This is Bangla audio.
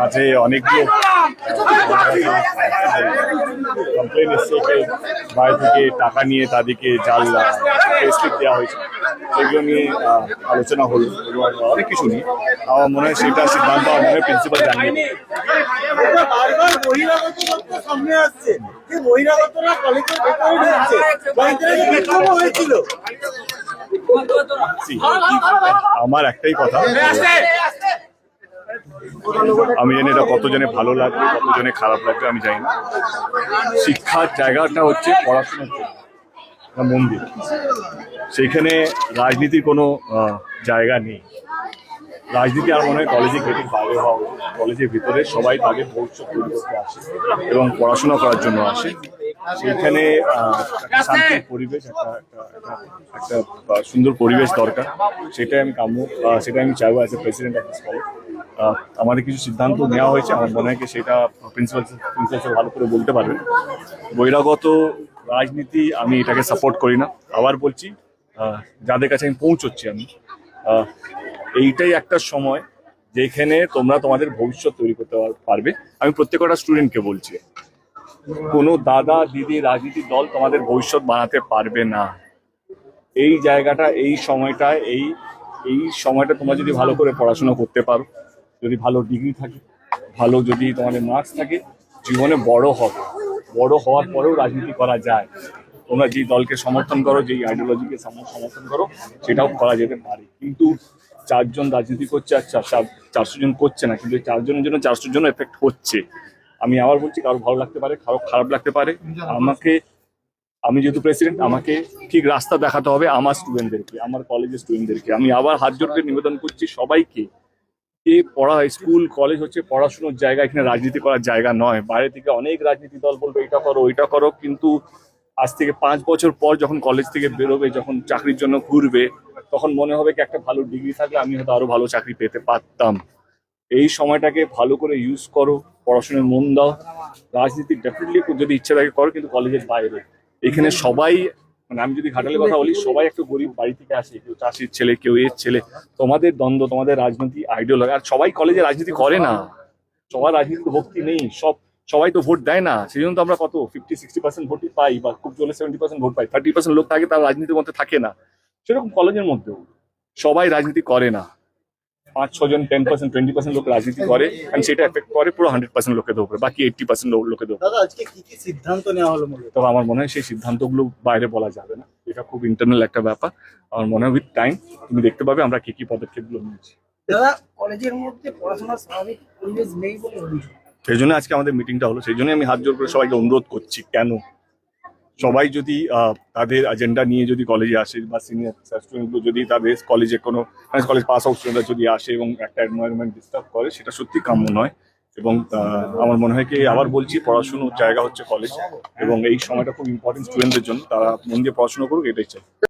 মাঝে অনেকগুলো কমপ্লেন এসছে যে বাইরে থেকে টাকা নিয়ে তাদেরকে জাল স্লিপ দেওয়া হয়েছে। সেগুলো নিয়ে আলোচনা হলো অনেক কিছু নিয়ে। আমার মনে হয় সেটা সিদ্ধান্ত আমার মনে হয় প্রিন্সিপাল জানিয়ে আমার একটাই কথা। আমি জানি এটা কতজনে ভালো লাগবে, কতজনে খারাপ লাগবে, আমি জানি না। শিক্ষার জায়গাটা হচ্ছে পড়াশোনার মন্দির। সেইখানে রাজনীতির কোনো জায়গা নেই। রাজনীতি আর মনে হয় কলেজে গেটের বাইরে হওয়া কলেজের ভিতরে সবাই তাদের ভবিষ্যৎ তৈরি করতে আসে এবং পড়াশোনা করার জন্য আসে। সেইখানে শান্তির পরিবেশ, একটা একটা সুন্দর পরিবেশ দরকার। সেটাই আমি কাম্য সেটাই আমি চাইব as a president of this college আমাদের কিছু সিদ্ধান্ত নেওয়া হয়েছে, আমার মনে হয় সেটা প্রিন্সিপাল প্রিন্সিপাল স্যার ভালো করে বলতে পারবেন বহিরাগত রাজনীতি আমি এটাকে সাপোর্ট করি না। আবার বলছি যাদের কাছে আমি পৌঁছচ্ছি আমি এইটাই একটা সময় যেখানে তোমরা তোমাদের ভবিষ্যৎ তৈরি করতে পারবে। আমি প্রত্যেকটা স্টুডেন্টকে বলছি, কোনো দাদা, দিদি রাজনীতির দল তোমাদের ভবিষ্যৎ বানাতে পারবে না। এই জায়গাটা, এই সময়টা, এই এই সময়টা তোমরা যদি ভালো করে পড়াশোনা করতে পারো যদি ভালো ডিগ্রি থাকে, ভালো যদি তোমাদের মার্কস থাকে, জীবনে বড় হবে। বড় হওয়ার পরেও রাজনীতি করা যায়। তোমরা যেই দলকে সমর্থন করো যেই আইডিওলজিকে সমর্থন করো, সেটাও করা যেতে পারে। কিন্তু চারজন রাজনীতি করছে আর চার- চার- চারশো জন করছে না, কিন্তু চারজনের জন্য চারশো জন এফেক্ট হচ্ছে। আমি আবার বলছি, কারও ভালো লাগতে পারে, কারও খারাপ লাগতে পারে। আমাকে, আমি যেহেতু প্রেসিডেন্ট আমাকে ঠিক রাস্তা দেখাতে হবে আমার স্টুডেন্টদেরকে আমার কলেজের স্টুডেন্টদেরকে আমি আবার হাত জোর করে নিবেদন করছি সবাইকে। যে পড়া স্কুল, কলেজ হচ্ছে পড়াশোনার জায়গা, এখানে রাজনীতি করার জায়গা নয়। বাইরে থেকে অনেক রাজনীতি দল বলবে, এটা করো, ওইটা করো। কিন্তু আজ থেকে পাঁচ বছর পর যখন কলেজ থেকে বেরোবে, যখন চাকরির জন্য ঘুরবে, তখন মনে হবে কি, একটা ভালো ডিগ্রি থাকলে আমি হয়তো আরও ভালো চাকরি পেতে পারতাম। এই সময়টাকে ভালো করে ইউজ করো পড়াশোনায় মন দাও। রাজনীতি ডেফিনেটলি যদি ইচ্ছে থাকে করো, কিন্তু কলেজের বাইরে। এখানে সবাই মানে আমি যদি ঘাটালের কথা বলি, সবাই একটু গরিব বাড়ি থেকে আসে, কেউ চাষির ছেলে, কেউ এর ছেলে। তোমাদের দ্বন্দ্ব, তোমাদের রাজনীতি আইডিওলজি আর সবাই কলেজে রাজনীতি করে না। সবার রাজনীতিতে ভক্তি নেই, সব, সবাই তো ভোট দেয় না। সেই জন্য তো আমরা কত ফিফটি সিক্সটি পার্সেন্ট ভোটই পাই বা খুব জলে সেভেন্টি পার্সেন্ট ভোট পাই। থার্টি পার্সেন্ট লোক থাকে, তার রাজনীতির মধ্যে থাকে না। সেরকম কলেজের মধ্যেও সবাই রাজনীতি করে না। পাঁচ ছজন টেন পার্সেন্ট টোয়েন্টি পার্সেন্ট লোক রাজনীতি করে and সেটা এফেক্ট করে পুরো হান্ড্রেড পার্সেন্ট লোকেদের উপরে বাকি এইটটি পার্সেন্ট লোকেদের উপরে। আজকে কি কি সিদ্ধান্ত নেওয়া হলো তবে আমার মনে হয় সেই সিদ্ধান্তগুলো বাইরে বলা যাবে না। এটা খুব ইন্টারনাল একটা ব্যাপার। আমার মনে হয় উইথ টাইম তুমি দেখতে পাবে আমরা কি কি পদক্ষেপগুলো নিয়েছি। দাদা কলেজের মধ্যে পড়াশোনার স্বাভাবিক পরিবেশ নেই বলে সেই জন্য আজকে আমাদের মিটিংটা হলো। সেই জন্য আমি হাত জোর করে সবাইকে অনুরোধ করছি কেন? সবাই যদি তাদের এজেন্ডা নিয়ে যদি কলেজে আসে বা সিনিয়র স্টুডেন্টগুলো যদি তাদের কলেজে কোনো কলেজ পাস আউট স্টুডেন্টরা যদি আসে এবং একটা এনভায়রনমেন্ট ডিস্টার্ব করে, সেটা সত্যি কাম্য নয়। এবং আমার মনে হয় কি, আবার বলছি, পড়াশুনোর জায়গা হচ্ছে কলেজ এবং এই সময়টা খুব ইম্পর্টেন্ট স্টুডেন্টদের জন্য। তারা মন দিয়ে পড়াশুনো করুক, এটাই চাই।